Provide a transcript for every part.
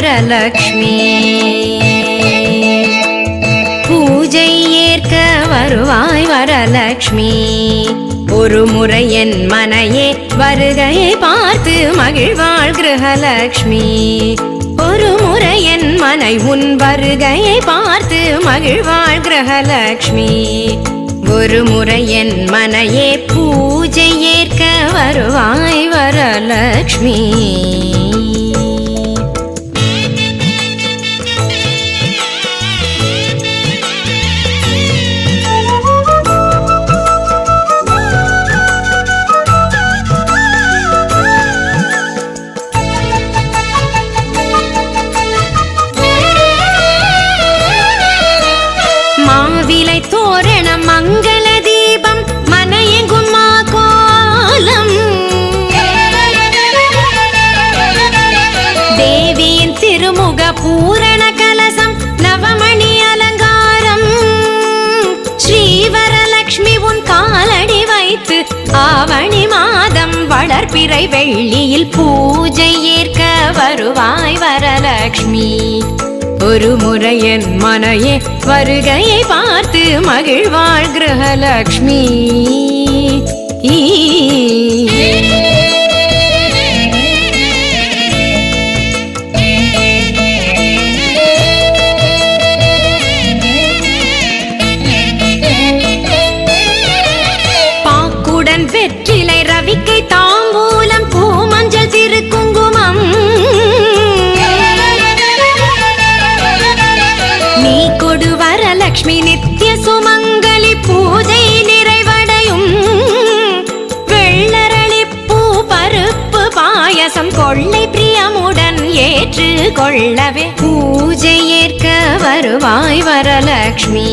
வரலக்ஷ்மி. பூஜை ஏற்க வருவாய் வரலக்ஷ்மி. ஒரு முறை என் மனையே வருகையை பார்த்து மகிழ்வாள் கிரகலக்ஷ்மி. ஒரு முறை என் மனை உன் வருகையை பார்த்து மகிழ்வாள் கிரகலக்ஷ்மி. ஒரு முறை என் மனையே பூஜை ஏற்க வருவாய் வரலக்ஷ்மி. வளர்பிறை வெள்ளியில் பூஜை ஏற்க வருவாய் வரலக்ஷ்மி ஒரு முறையன் மனையே வருகையை பார்த்து மகிழ்வாள் கிரகலக்ஷ்மி கொள்ளவே. பூஜை ஏற்க வருவாய் வரலக்ஷ்மி.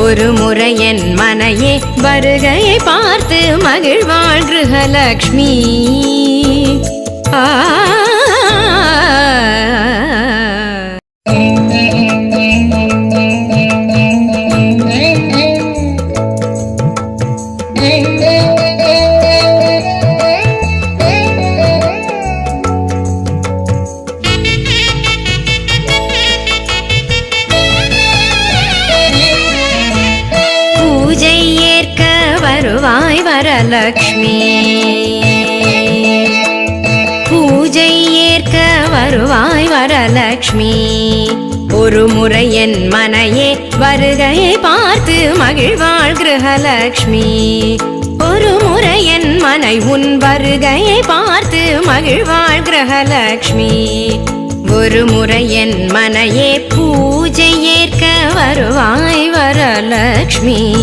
ஒரு முறை என் மனையே வருகையை பார்த்து மகிழ்வாள் கிருஹலக்ஷ்மி வரலக்ஷ்மி. பூஜை ஏற்க வருவாய் வரலக்ஷ்மி. ஒரு முறை என் மனையே வருகையை பார்த்து மகிழ்வாள் கிரகலக்ஷ்மி. ஒரு முறை என் மனை உன் வருகையை பார்த்து மகிழ்வாள் கிரகலக்ஷ்மி. ஒரு முறை என் மனையே பூஜை ஏற்க வருவாய் வரலக்ஷ்மி.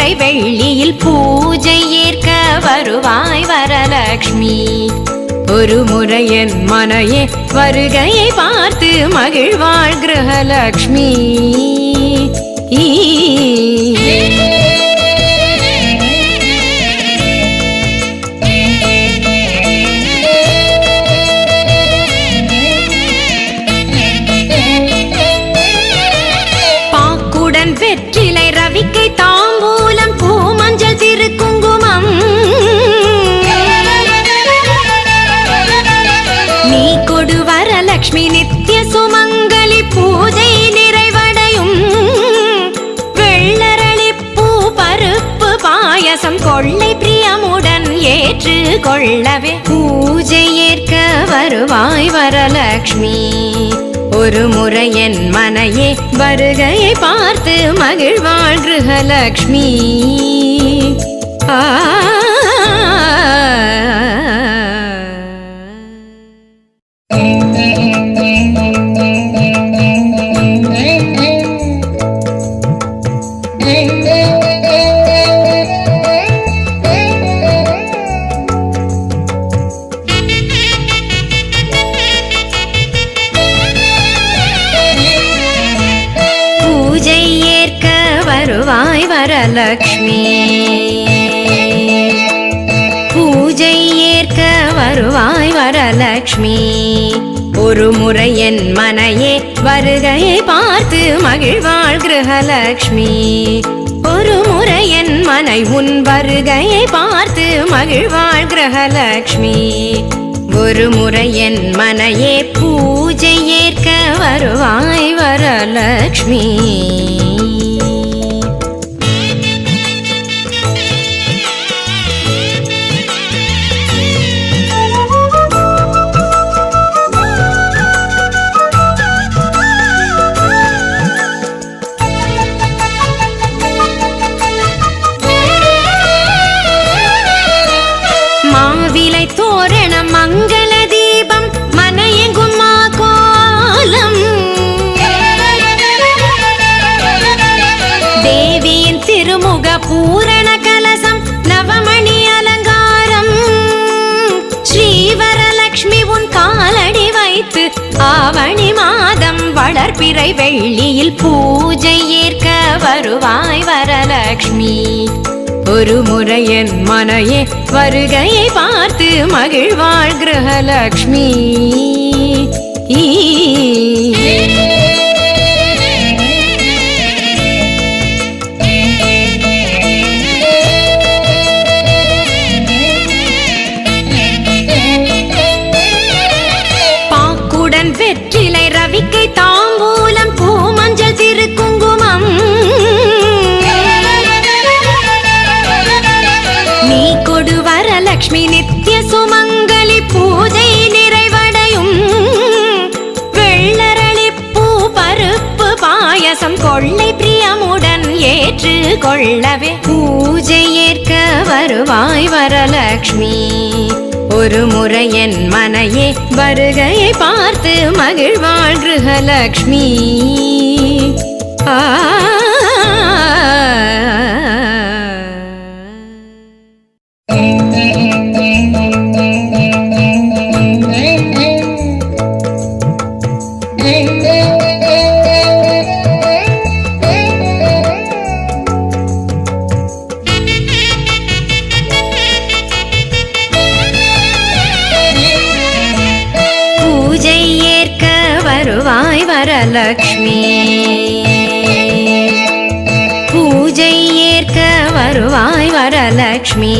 வளர்பிறை வெள்ளியில் பூஜை ஏற்க வருவாய் வரலக்ஷ்மி ஒரு முறையன் மனையே வருகையை பார்த்து மகிழ்வாள் கிரகலக்ஷ்மி பாயசம் கொள்ளை பிரியமுடன் ஏற்று கொள்ளவே. பூஜை ஏற்க வருவாய் வரலக்ஷ்மி. ஒரு முறை என் மனையே வருகையை பார்த்து மகிழ்வாள் கிருஹலக்ஷ்மி ஆ லக்ஷ்மி பூஜை ஏற்க வருவாய் வரலக்ஷ்மி ஒரு முறை என் மனையே வருகையை பார்த்து மகிழ்வாள் கிரகலக்ஷ்மி ஒரு முறை என் மனை உன் வருகையை பார்த்து மகிழ்வாள் கிரகலக்ஷ்மி ஒரு முறை என் மனையே பூஜை ஏற்க வருவாய் வரலக்ஷ்மி கோவிலை தோரணம் மங்கள தீபம் மனையங்குமா கோலம். தேவியின் திருமுக பூரண கலசம் நவமணி அலங்காரம். ஸ்ரீவரலக்ஷ்மி உன் காலடி வைத்து ஆவணி மாதம் வளர்பிறை வெள்ளியில் பூஜை ஏற்க வருவாய் வரலக்ஷ்மி. ஒரு மனையே வருகையை பார்த்து மகிழ்வாள் கிரகலக்ஷ்மி ஈ. ஏற்று கொள்ளவே. பூஜை ஏற்க வருவாய் வரலக்ஷ்மி. ஒரு முறை என் மனையே வருகையை பார்த்து மகிழ்வாள் கிரகலக்ஷ்மி ஆ. பூஜை வருவாய் வரலக்ஷ்மி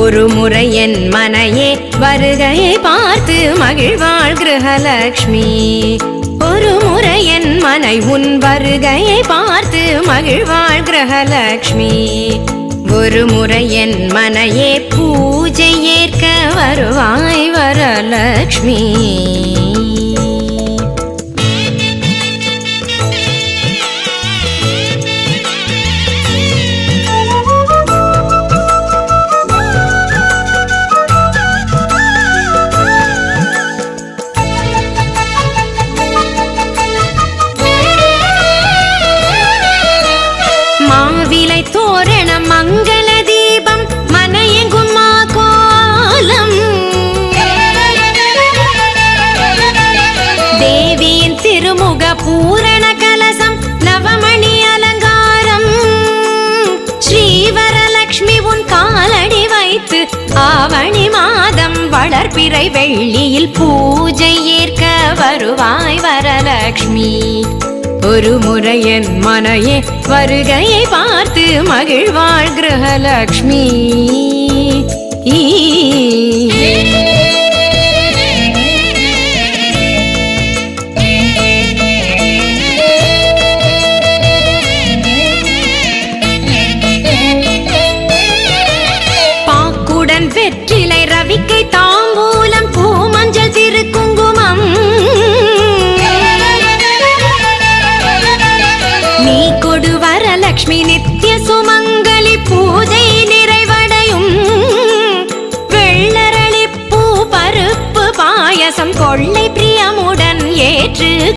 ஒரு முறை என் மனையே வருகையை பார்த்து மகிழ்வாள் கிரகலக்ஷ்மி ஒரு முறை என் மனை உன் வருகையை பார்த்து மகிழ்வாள் கிரகலக்ஷ்மி ஒரு முறை என் மனையே பூஜை ஏற்க வருவாய் வரலக்ஷ்மி வளர்பிறை வெள்ளியில் பூஜை ஏற்க வருவாய் வரலக்ஷ்மி ஒரு முறையன் மனையே வருகையை பார்த்து மகிழ்வாள் கிரகலக்ஷ்மி ஈ.